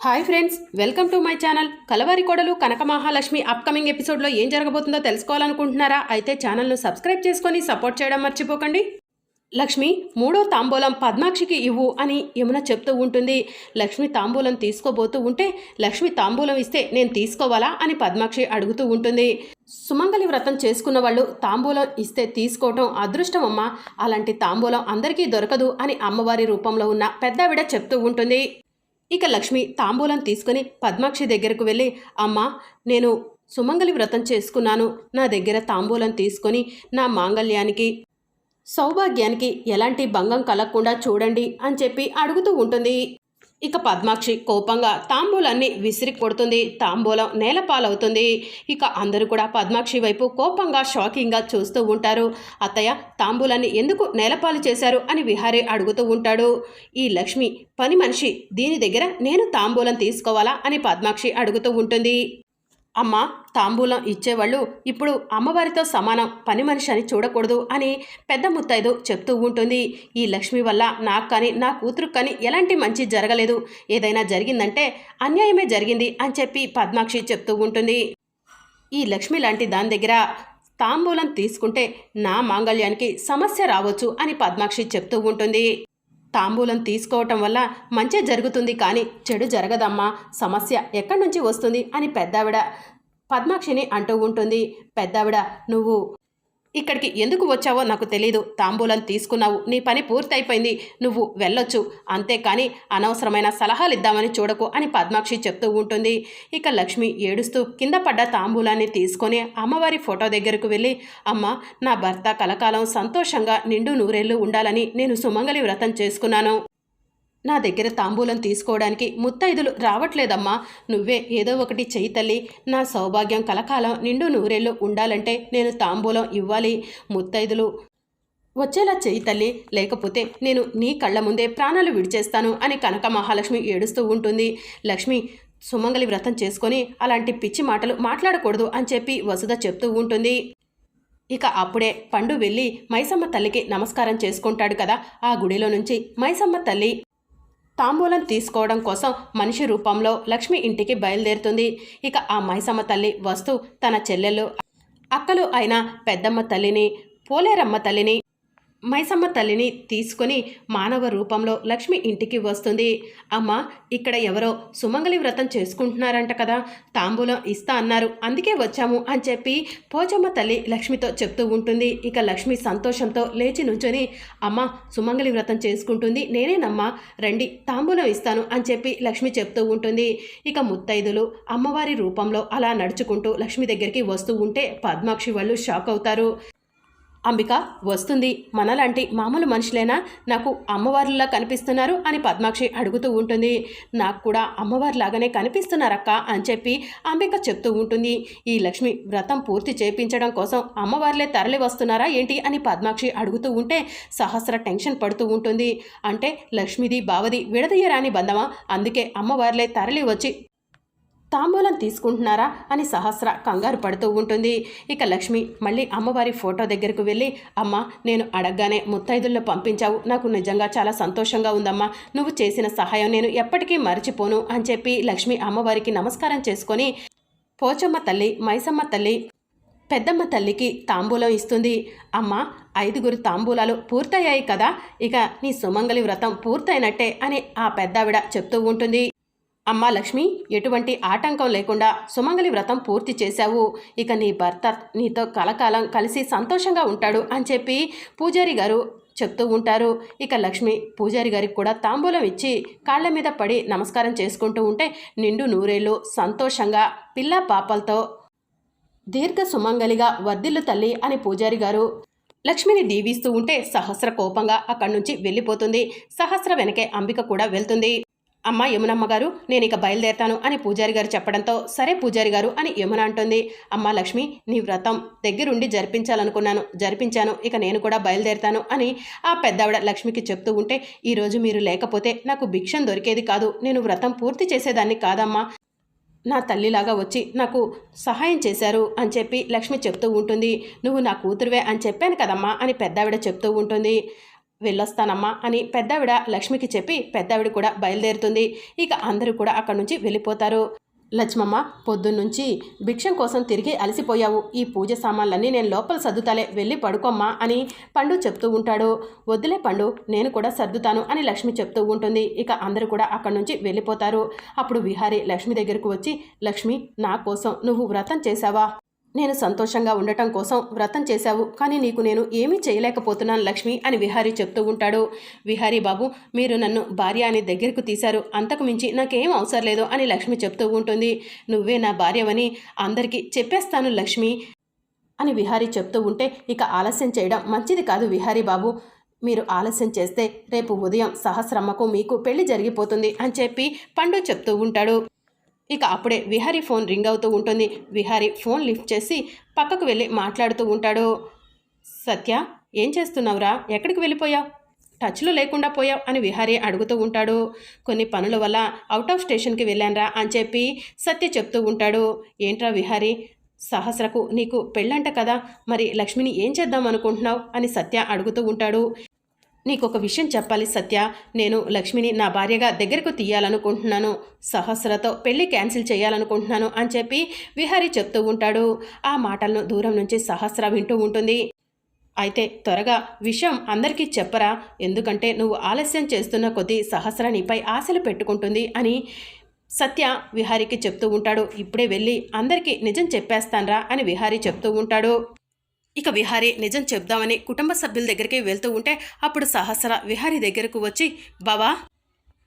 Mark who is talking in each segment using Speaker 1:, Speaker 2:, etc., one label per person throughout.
Speaker 1: Hi friends welcome to my channel. Kalavari Kodalu Kanaka Mahalakshmi upcoming ఎపిసోడ్లో ఏం జరగబోతుందో తెలుసుకోవాలనుకుంటున్నారా? అయితే ఛానల్ను సబ్స్క్రైబ్ చేసుకొని సపోర్ట్ చేయడం మర్చిపోకండి. లక్ష్మి మూడో తాంబూలం పద్మాక్షికి ఇవ్వు అని యమున చెప్తూ ఉంటుంది. లక్ష్మి తాంబూలం తీసుకోబోతూ ఉంటే లక్ష్మి తాంబూలం ఇస్తే నేను తీసుకోవాలా అని పద్మాక్షి అడుగుతూ ఉంటుంది. సుమంగలి వ్రతం చేసుకున్న వాళ్ళు తాంబూలం ఇస్తే తీసుకోవటం అదృష్టం అమ్మా. అలాంటి తాంబూలం అందరికీ దొరకదు అని అమ్మవారి రూపంలో ఉన్న పెద్దావిడ చెప్తూ ఉంటుంది. ఇక లక్ష్మి తాంబూలం తీసుకుని పద్మాక్షి దగ్గరకు వెళ్ళి అమ్మ నేను సుమంగలి వ్రతం చేసుకున్నాను. నా దగ్గర తాంబూలం తీసుకొని నా మాంగళ్యానికి సౌభాగ్యానికి ఎలాంటి భంగం కలగకుండా చూడండి అని చెప్పి అడుగుతూ ఉంటుంది. ఇక పద్మాక్షి కోపంగా తాంబూలాన్ని విసిరి కొడుతుంది. తాంబూలం నేలపాలవుతుంది ఇక అందరూ కూడా పద్మాక్షి వైపు కోపంగా షాకింగ్గా చూస్తూ ఉంటారు. అత్తయ్య తాంబూలాన్ని ఎందుకు నేలపాలు చేశారు అని విహారీ అడుగుతూ ఉంటాడు. ఈ లక్ష్మి పని మనిషి దీని దగ్గర నేను తాంబూలం తీసుకోవాలా అని పద్మాక్షి అడుగుతూ ఉంటుంది. అమ్మ తాంబూలం ఇచ్చేవాళ్ళు ఇప్పుడు అమ్మవారితో సమానం పని మనిషి అని చూడకూడదు అని పెద్ద ముత్తైదు చెప్తూ ఉంటుంది. ఈ లక్ష్మి వల్ల నాకు కానీ నా కూతురు కానీ ఎలాంటి మంచి జరగలేదు. ఏదైనా జరిగిందంటే అన్యాయమే జరిగింది అని చెప్పి పద్మాక్షి చెప్తూ ఉంటుంది. ఈ లక్ష్మి లాంటి దాని దగ్గర తాంబూలం తీసుకుంటే నా మాంగళ్యానికి సమస్య రావచ్చు అని పద్మాక్షి చెప్తూ ఉంటుంది. తాంబూలం తీసుకోవటం వల్ల మంచి జరుగుతుంది కానీ చెడు జరగదమ్మా. సమస్య ఎక్కడి నుంచి వస్తుంది అని పెద్దావిడ పద్మాక్షిని అంటూ ఉంటుంది. పెద్దావిడ నువ్వు ఇక్కడికి ఎందుకు వచ్చావో నాకు తెలీదు. తాంబూలం తీసుకున్నావు. నీ పని పూర్తయిపోయింది. నువ్వు వెళ్ళొచ్చు. అంతేకాని అనవసరమైన సలహాలు ఇద్దామని చూడకు అని పద్మాక్షి చెప్తూ ఉంటుంది. ఇక లక్ష్మి ఏడుస్తూ కింద పడ్డ తాంబూలాన్ని తీసుకొని అమ్మవారి ఫోటో దగ్గరకు వెళ్ళి అమ్మ నా భర్త కలకాలం సంతోషంగా నిండు నూరేళ్ళు ఉండాలని నేను సుమంగలి వ్రతం చేసుకున్నాను. నా దగ్గర తాంబూలం తీసుకోవడానికి ముత్తైదులు రావట్లేదమ్మా. నువ్వే ఏదో ఒకటి చెయ్యి తల్లి. నా సౌభాగ్యం కలకాలం నిండు నూరేళ్ళు ఉండాలంటే నేను తాంబూలం ఇవ్వాలి. ముత్తైదులు. వచ్చేలా చెయ్యి తల్లి. లేకపోతే నేను నీ కళ్ళ ముందే ప్రాణాలు విడిచేస్తాను అని కనక మహాలక్ష్మి ఏడుస్తూ ఉంటుంది. లక్ష్మి సుమంగలి వ్రతం చేసుకొని అలాంటి పిచ్చి మాటలు మాట్లాడకూడదు అని చెప్పి వసుధ చెప్తూ ఉంటుంది. ఇక అప్పుడే పండు వెళ్ళి మైసమ్మ తల్లికి నమస్కారం చేసుకుంటాడు కదా. ఆ గుడిలో నుంచి మైసమ్మ తల్లి తాంబూలం తీసుకోవడం కోసం మనిషి రూపంలో లక్ష్మి ఇంటికి బయలుదేరుతుంది. ఇక ఆ మైసమ్మ తల్లి వస్తూ తన చెల్లెలు అక్కలు అయిన పెద్దమ్మ తల్లిని పోలేరమ్మ తల్లిని మైసమ్మ తల్లిని తీసుకొని మానవ రూపంలో లక్ష్మి ఇంటికి వస్తుంది. అమ్మ ఇక్కడ ఎవరో సుమంగలి వ్రతం చేసుకుంటున్నారంట కదా తాంబూలం ఇస్తా అన్నారు. అందుకే వచ్చాము అని చెప్పి పోచమ్మ తల్లి లక్ష్మితో చెప్తూ ఉంటుంది. ఇక లక్ష్మి సంతోషంతో లేచి నుంచొని అమ్మ సుమంగలి వ్రతం చేసుకుంటుంది. నేనేనమ్మా రండి తాంబూలం ఇస్తాను అని చెప్పి లక్ష్మి చెప్తూ ఉంటుంది. ఇక ముత్తైదులు అమ్మవారి రూపంలో అలా నడుచుకుంటూ లక్ష్మి దగ్గరికి వస్తూ ఉంటే పద్మాక్షి వాళ్ళు షాక్ అవుతారు. అంబిక వస్తుంది. మనలాంటి మామూలు మనుషులేనా నాకు అమ్మవారిలా కనిపిస్తున్నారు అని పద్మాక్షి అడుగుతూ ఉంటుంది. నాకు కూడా అమ్మవారిలాగానే కనిపిస్తున్నారక్క అని చెప్పి అంబిక చెప్తూ ఉంటుంది. ఈ లక్ష్మి వ్రతం పూర్తి చేపించడం కోసం అమ్మవార్లే తరలి వస్తున్నారా ఏంటి? అని పద్మాక్షి అడుగుతూ ఉంటే సహస్ర టెన్షన్ పడుతూ ఉంటుంది. అంటే లక్ష్మిది బావది విడదీయరాని బంధమా? అందుకే అమ్మవార్లే తరలి వచ్చి తాంబూలం తీసుకుంటున్నారా అని సహస్ర కంగారు పడుతూ ఉంటుంది. ఇక లక్ష్మి మళ్ళీ అమ్మవారి ఫోటో దగ్గరకు వెళ్ళి అమ్మ నేను అడగగానే ముత్తైదుల్లో పంపించావు. నాకు నిజంగా చాలా సంతోషంగా ఉందమ్మా. నువ్వు చేసిన సహాయం నేను ఎప్పటికీ మర్చిపోను అని చెప్పి లక్ష్మి అమ్మవారికి నమస్కారం చేసుకొని పోచమ్మ తల్లి మైసమ్మ తల్లి పెద్దమ్మ తల్లికి తాంబూలం ఇస్తుంది. అమ్మ ఐదుగురు తాంబూలాలు పూర్తయ్యాయి కదా ఇక నీ సుమంగలి వ్రతం పూర్తయినట్టే అని ఆ పెద్దావిడ చెప్తూ ఉంటుంది. అమ్మా లక్ష్మి ఎటువంటి ఆటంకం లేకుండా సుమంగలి వ్రతం పూర్తి చేశావు. ఇక నీ భర్త నీతో కలకాలం కలిసి సంతోషంగా ఉంటాడు అని చెప్పి పూజారి గారు చెప్తూ ఉంటారు. ఇక లక్ష్మి పూజారి గారికి కూడా తాంబూలం ఇచ్చి కాళ్ళ మీద పడి నమస్కారం చేసుకుంటూ ఉంటే నిండు నూరేళ్ళు సంతోషంగా పిల్ల పాపలతో దీర్ఘ సుమంగలిగా వర్ధిల్లు తల్లి అని పూజారి గారు లక్ష్మిని దీవిస్తూ ఉంటే సహస్ర కోపంగా అక్కడి నుంచి వెళ్ళిపోతుంది. సహస్ర వెనకే అంబిక కూడా వెళ్తుంది. అమ్మ యమునమ్మ గారు నేను ఇక బయలుదేరతాను అని పూజారి గారు చెప్పడంతో సరే పూజారి గారు అని యమున అంటుంది. అమ్మ లక్ష్మి నీ వ్రతం దగ్గరుండి జరిపించాలనుకున్నాను జరిపించాను ఇక నేను కూడా బయలుదేరతాను అని ఆ పెద్దావిడ లక్ష్మికి చెప్తూ ఉంటే ఈరోజు మీరు లేకపోతే నాకు భిక్షం దొరికేది కాదు నేను వ్రతం పూర్తి చేసేదాన్ని కాదమ్మా. నా తల్లిలాగా వచ్చి నాకు సహాయం చేశారు అని చెప్పి లక్ష్మి చెప్తూ ఉంటుంది. నువ్వు నా కూతురువే అని చెప్పాను కదమ్మా అని పెద్దావిడ చెప్తూ ఉంటుంది. వెళ్ళొస్తానమ్మా అని పెద్దావిడ లక్ష్మికి చెప్పి పెద్దావిడ కూడా బయలుదేరుతుంది. ఇక అందరూ కూడా అక్కడి నుంచి వెళ్ళిపోతారు. లక్ష్మమ్మ పొద్దున్నుంచి భిక్షం కోసం తిరిగి అలసిపోయావు. ఈ పూజ సామాన్లన్నీ నేను లోపల సర్దుతాలే వెళ్ళి పడుకోమ్మా అని పండు చెప్తూ ఉంటాడు. వద్దులే పండు నేను కూడా సర్దుతాను అని లక్ష్మి చెప్తూ ఉంటుంది. ఇక అందరూ కూడా అక్కడి నుంచి వెళ్ళిపోతారు. అప్పుడు విహారీ లక్ష్మి దగ్గరకు వచ్చి లక్ష్మి నా కోసం నువ్వు వ్రతం చేశావా? నేను సంతోషంగా ఉండటం కోసం వ్రతం చేశావు కానీ నీకు నేను ఏమీ చేయలేకపోతున్నాను లక్ష్మి అని విహారీ చెప్తూ ఉంటాడు. విహారీ బాబు మీరు నన్ను భార్య అని దగ్గరకు తీశారు. అంతకు మించి నాకేం అవసరం లేదు అని లక్ష్మి చెప్తూ ఉంటుంది. నువ్వే నా భార్యవని అందరికీ చెప్పేస్తాను లక్ష్మి అని విహారీ చెప్తూ ఉంటే ఇక ఆలస్యం చేయడం మంచిది కాదు విహారీ బాబు. మీరు ఆలస్యం చేస్తే రేపు ఉదయం సహస్రమ్మకు మీకు పెళ్ళి జరిగిపోతుంది అని చెప్పి పండు చెప్తూ ఉంటాడు. ఇక అప్పుడే విహారీ ఫోన్ రింగ్ అవుతూ ఉంటుంది. విహారీ ఫోన్ లిఫ్ట్ చేసి పక్కకు వెళ్ళి మాట్లాడుతూ ఉంటాడు. సత్య ఏం చేస్తున్నావురా? ఎక్కడికి వెళ్ళిపోయావు? టచ్లో లేకుండా పోయావు అని విహారీ అడుగుతూ ఉంటాడు. కొన్ని పనుల వల్ల అవుట్ ఆఫ్ స్టేషన్కి వెళ్ళానరా అని చెప్పి సత్య చెప్తూ ఉంటాడు. ఏంట్రా విహారీ సహస్రకు నీకు పెళ్ళంట కదా? మరి లక్ష్మిని ఏం చేద్దాం అనుకుంటున్నావు? అని సత్య అడుగుతూ ఉంటాడు. నీకు ఒక విషయం చెప్పాలి సత్య. నేను లక్ష్మిని నా భార్యగా దగ్గరకు తీయాలనుకుంటున్నాను. సహస్రతో పెళ్ళి క్యాన్సిల్ చేయాలనుకుంటున్నాను అని చెప్పి విహారీ చెప్తూ ఉంటాడు. ఆ మాటలను దూరం నుంచి సహస్ర వింటూ ఉంటుంది. అయితే త్వరగా విషయం అందరికీ చెప్పరా? ఎందుకంటే నువ్వు ఆలస్యం చేస్తున్న కొద్దీ సహస్ర నీపై ఆశలు పెట్టుకుంటుంది అని సత్య విహారీకి చెప్తూ ఉంటాడు. ఇప్పుడే వెళ్ళి అందరికీ నిజం చెప్పేస్తాన్రా అని విహారీ చెప్తూ ఉంటాడు. ఇక విహారీ నిజం చెప్దామని కుటుంబ సభ్యుల దగ్గరికి వెళ్తూ ఉంటే అప్పుడు సహస్ర విహారీ దగ్గరకు వచ్చి బావా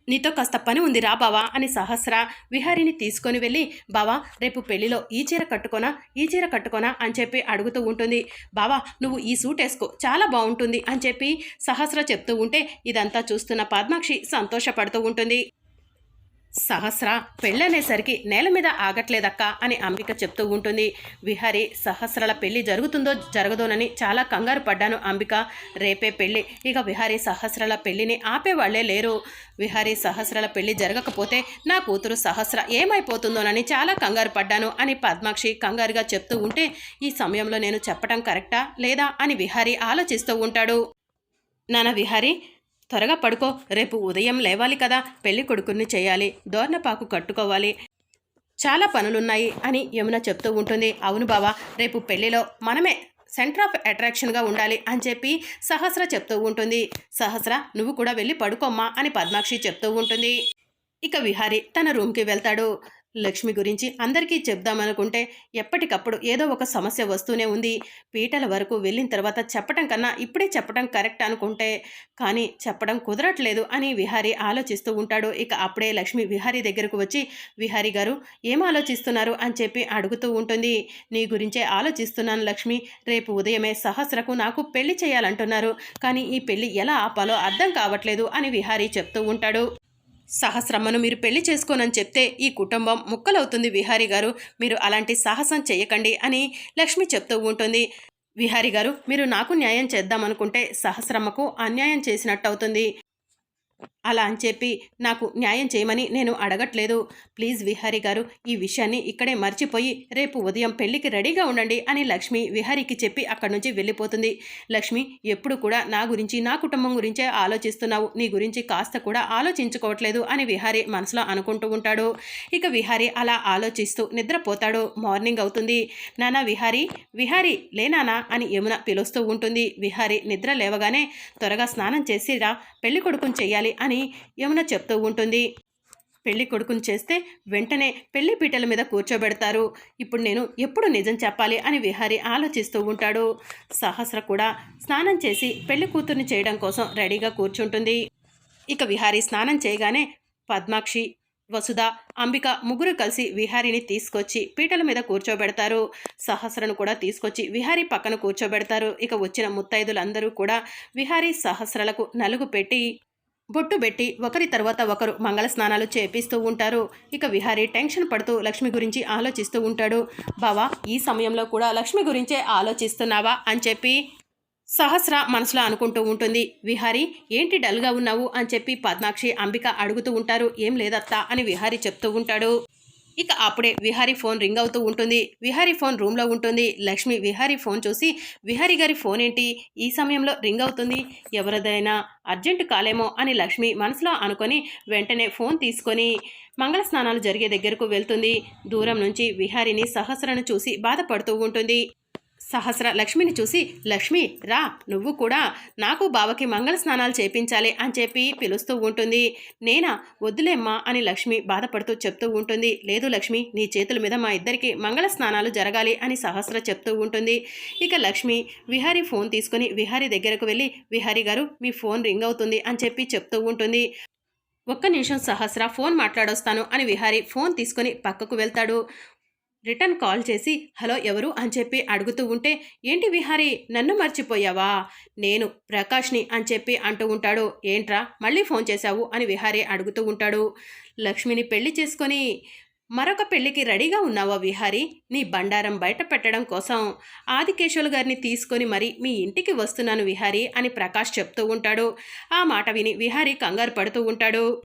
Speaker 1: నీతో కాస్త పని ఉంది రా బావా అని సహస్ర విహారిని తీసుకొని వెళ్ళి బావా రేపు పెళ్ళిలో ఈ చీర కట్టుకోనా ఈ చీర కట్టుకోనా అని చెప్పి అడుగుతూ ఉంటుంది. బావా నువ్వు ఈ సూట్ వేసుకో చాలా బాగుంటుంది అని చెప్పి సహస్ర చెప్తూ ఉంటే ఇదంతా చూస్తున్న పద్మాక్షి సంతోషపడుతూ ఉంటుంది. సహస్ర పెళ్ళనేసరికి నేల మీద ఆగట్లేదక్క అని అంబిక చెప్తూ ఉంటుంది. విహారి సహస్రల పెళ్ళి జరుగుతుందో జరగదోనని చాలా కంగారు పడ్డాను అంబిక. రేపే పెళ్ళి ఇక విహారీ సహస్రల పెళ్ళిని ఆపేవాళ్ళే లేరు. విహారీ సహస్రల పెళ్ళి జరగకపోతే నా కూతురు సహస్ర ఏమైపోతుందోనని చాలా కంగారు పడ్డాను అని పద్మాక్షి కంగారుగా చెప్తూ ఉంటే ఈ సమయంలో నేను చెప్పటం కరెక్టా లేదా అని విహారి ఆలోచిస్తూ ఉంటాడు. నాన్న విహారి త్వరగా పడుకో. రేపు ఉదయం లేవాలి కదా. పెళ్ళి కొడుకుని చేయాలి. దోర్నపాకు కట్టుకోవాలి. చాలా పనులున్నాయి అని యమున చెప్తూ ఉంటుంది. అవును బావా రేపు పెళ్ళిలో మనమే సెంటర్ ఆఫ్ అట్రాక్షన్గా ఉండాలి అని చెప్పి సహస్ర చెప్తూ ఉంటుంది. సహస్ర నువ్వు కూడా వెళ్ళి పడుకోమ్మా అని పద్మాక్షి చెప్తూ ఉంటుంది. ఇక విహారి తన రూమ్కి వెళ్తాడు. లక్ష్మి గురించి అందరికీ చెప్దామనుకుంటే ఎప్పటికప్పుడు ఏదో ఒక సమస్య వస్తూనే ఉంది. పీటల వరకు వెళ్ళిన తర్వాత చెప్పటం కన్నా ఇప్పుడే చెప్పటం కరెక్ట్ అనుకుంటే కానీ చెప్పడం కుదరట్లేదు అని విహారీ ఆలోచిస్తూ ఉంటాడు. ఇక అప్పుడే లక్ష్మి విహారీ దగ్గరకు వచ్చి విహారీ గారు ఏం ఆలోచిస్తున్నారు? అని చెప్పి అడుగుతూ ఉంటుంది. నీ గురించే ఆలోచిస్తున్నాను లక్ష్మి. రేపు ఉదయమే సహస్రకు నాకు పెళ్ళి చేయాలంటున్నారు. కానీ ఈ పెళ్ళి ఎలా ఆపాలో అర్థం కావట్లేదు అని విహారీ చెప్తూ ఉంటాడు. సహస్రమ్మను మీరు పెళ్ళి చేసుకోనని చెప్తే ఈ కుటుంబం ముక్కలవుతుంది విహారీ గారు. మీరు అలాంటి సాహసం చేయకండి అని లక్ష్మి చెప్తూ ఉంటుంది. విహారీ గారు మీరు నాకు న్యాయం చేద్దామనుకుంటే సహస్రమ్మకు అన్యాయం చేసినట్టు అవుతుంది అలా అని చెప్పి నాకు న్యాయం చేయమని నేను అడగట్లేదు. ప్లీజ్ విహారీ గారు ఈ విషయాన్ని ఇక్కడే మర్చిపోయి రేపు ఉదయం పెళ్ళికి రెడీగా ఉండండి అని లక్ష్మి విహారీకి చెప్పి అక్కడి నుంచి వెళ్ళిపోతుంది. లక్ష్మి ఎప్పుడు కూడా నా గురించి నా కుటుంబం గురించే ఆలోచిస్తున్నావు. నీ గురించి కాస్త కూడా ఆలోచించుకోవట్లేదు అని విహారీ మనసులో అనుకుంటూ ఉంటాడు. ఇక విహారీ అలా ఆలోచిస్తూ నిద్రపోతాడు. మార్నింగ్ అవుతుంది. నానా విహారీ విహారీ లేనానా అని యమున పిలుస్తూ ఉంటుంది. విహారీ నిద్ర లేవగానే త్వరగా స్నానం చేసిరా పెళ్ళి కొడుకుని చెయ్యాలి అని యమున చెప్తూ ఉంటుంది. పెళ్ళి కొడుకుని చేస్తే వెంటనే పెళ్ళి పీటల మీద కూర్చోబెడతారు. ఇప్పుడు నేను ఎప్పుడు నిజం చెప్పాలి అని విహారి ఆలోచిస్తూ ఉంటాడు. సహస్ర కూడా స్నానం చేసి పెళ్ళి కూతుర్ని చేయడం కోసం రెడీగా కూర్చుంటుంది. ఇక విహారి స్నానం చేయగానే పద్మాక్షి వసుధ అంబిక ముగ్గురు కలిసి విహారిని తీసుకొచ్చి పీటల మీద కూర్చోబెడతారు. సహస్రను కూడా తీసుకొచ్చి విహారీ పక్కన కూర్చోబెడతారు. ఇక వచ్చిన ముత్తైదులందరూ కూడా విహారీ సహస్రలకు నలుగు పెట్టి బొట్టు పెట్టి ఒకరి తర్వాత ఒకరు మంగళ స్నానాలు చేపిస్తూ ఉంటారు. ఇక విహారీ టెన్షన్ పడుతూ లక్ష్మి గురించి ఆలోచిస్తూ ఉంటాడు. బావా ఈ సమయంలో కూడా లక్ష్మి గురించే ఆలోచిస్తున్నావా? అని చెప్పి సహస్ర మనసులో అనుకుంటూ ఉంటుంది. విహారీ ఏంటి డల్గా ఉన్నావు? అని చెప్పి పద్మాక్షి అంబిక అడుగుతూ ఉంటారు. ఏం లేదత్తా? అని విహారీ చెప్తూ ఉంటాడు. ఇక అప్పుడే విహారీ ఫోన్ రింగ్ అవుతూ ఉంటుంది. విహారీ ఫోన్ రూమ్లో ఉంటుంది. లక్ష్మి విహారీ ఫోన్ చూసి విహారీ గారి ఫోన్ ఏంటి? ఈ సమయంలో రింగ్ అవుతుంది. ఎవరిదైనా అర్జెంటు కాలేమో అని లక్ష్మి మనసులో అనుకొని వెంటనే ఫోన్ తీసుకొని మంగళ స్నానాలు జరిగే దగ్గరకు వెళ్తుంది. దూరం నుంచి విహారిని సహస్రను చూసి బాధపడుతూ ఉంటుంది. సహస్ర లక్ష్మిని చూసి లక్ష్మి రా నువ్వు కూడా నాకు బావకి మంగళ స్నానాలు చేపించాలి అని చెప్పి పిలుస్తూ ఉంటుంది. నేనా? వద్దులేమ్మా అని లక్ష్మి బాధపడుతూ చెప్తూ ఉంటుంది. లేదు లక్ష్మి నీ చేతుల మీద మా ఇద్దరికి మంగళ స్నానాలు జరగాలి అని సహస్ర చెప్తూ ఉంటుంది. ఇక లక్ష్మి విహారీ ఫోన్ తీసుకొని విహారీ దగ్గరకు వెళ్ళి విహారీ గారు మీ ఫోన్ రింగ్ అవుతుంది అని చెప్పి చెప్తూ ఉంటుంది. ఒక్క నిమిషం సహస్ర ఫోన్ మాట్లాడొస్తాను అని విహారీ ఫోన్ తీసుకొని పక్కకు వెళ్తాడు. రిటర్న్ కాల్ చేసి హలో ఎవరు? అని చెప్పి అడుగుతూ ఉంటే ఏంటి విహారి నన్ను మర్చిపోయావా? నేను ప్రకాష్ని అని చెప్పి అంటూ ఉంటాడు. ఏంట్రా మళ్ళీ ఫోన్ చేశావు? అని విహారీ అడుగుతూ ఉంటాడు. లక్ష్మిని పెళ్ళి చేసుకొని మరొక పెళ్ళికి రెడీగా ఉన్నావా విహారీ? నీ బండారం బయట పెట్టడం కోసం. ఆదికేశవులు గారిని తీసుకొని మరి మీ ఇంటికి వస్తున్నాను విహారీ అని ప్రకాష్ చెప్తూ ఉంటాడు. ఆ మాట విని విహారీ కంగారు పడుతూ ఉంటాడు.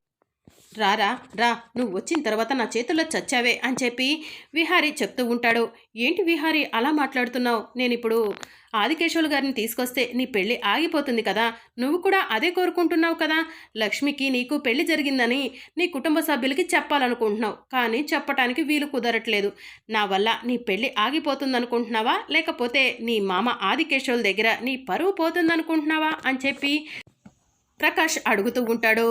Speaker 1: రారా రా నువ్వు వచ్చిన తర్వాత నా చేతుల్లో చచ్చావే అని చెప్పి విహారీ చెప్తూ ఉంటాడు. ఏంటి విహారీ అలా మాట్లాడుతున్నావు? నేను ఇప్పుడు ఆదికేశవులు గారిని తీసుకొస్తే నీ పెళ్ళి ఆగిపోతుంది కదా. నువ్వు కూడా అదే కోరుకుంటున్నావు కదా. లక్ష్మికి నీకు పెళ్ళి జరిగిందని నీ కుటుంబ సభ్యులకి చెప్పాలనుకుంటున్నావు. కానీ చెప్పటానికి వీలు కుదరట్లేదు. నా వల్ల నీ పెళ్ళి ఆగిపోతుందనుకుంటున్నావా? లేకపోతే నీ మామ ఆదికేశవుల దగ్గర నీ పరువు పోతుందనుకుంటున్నావా? అని చెప్పి ప్రకాష్ అడుగుతూ ఉంటాడు.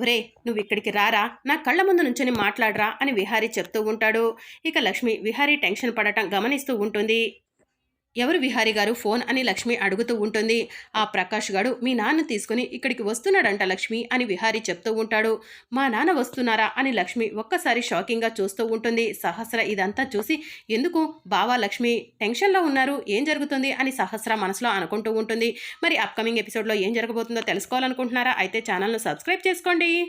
Speaker 1: ఒరే నువ్వు ఇక్కడికి రారా? నా కళ్ళ ముందు నుంచొని మాట్లాడరా? అని విహారీ చెప్తూ ఉంటాడు. ఇక లక్ష్మి విహారీ టెన్షన్ పడటం గమనిస్తూ ఉంటుంది. ఎవరు విహారీ గారు? ఫోన్ అని లక్ష్మి అడుగుతూ ఉంటుంది. ఆ ప్రకాష్ గాడు మీ నాన్న తీసుకుని ఇక్కడికి వస్తున్నాడంట లక్ష్మి అని విహారీ చెప్తూ ఉంటాడు. మా నాన్న వస్తున్నారా? అని లక్ష్మి ఒక్కసారి షాకింగ్గా చూస్తూ ఉంటుంది. సహస్ర ఇదంతా చూసి ఎందుకు? బావా లక్ష్మి టెన్షన్లో ఉన్నారు. ఏం జరుగుతుంది? అని సహస్ర మనసులో అనుకుంటూ ఉంటుంది. మరి అప్కమింగ్ ఎపిసోడ్లో ఏం జరగబోతుందో తెలుసుకోవాలనుకుంటున్నారా? అయితే ఛానల్ను సబ్స్క్రైబ్ చేసుకోండి.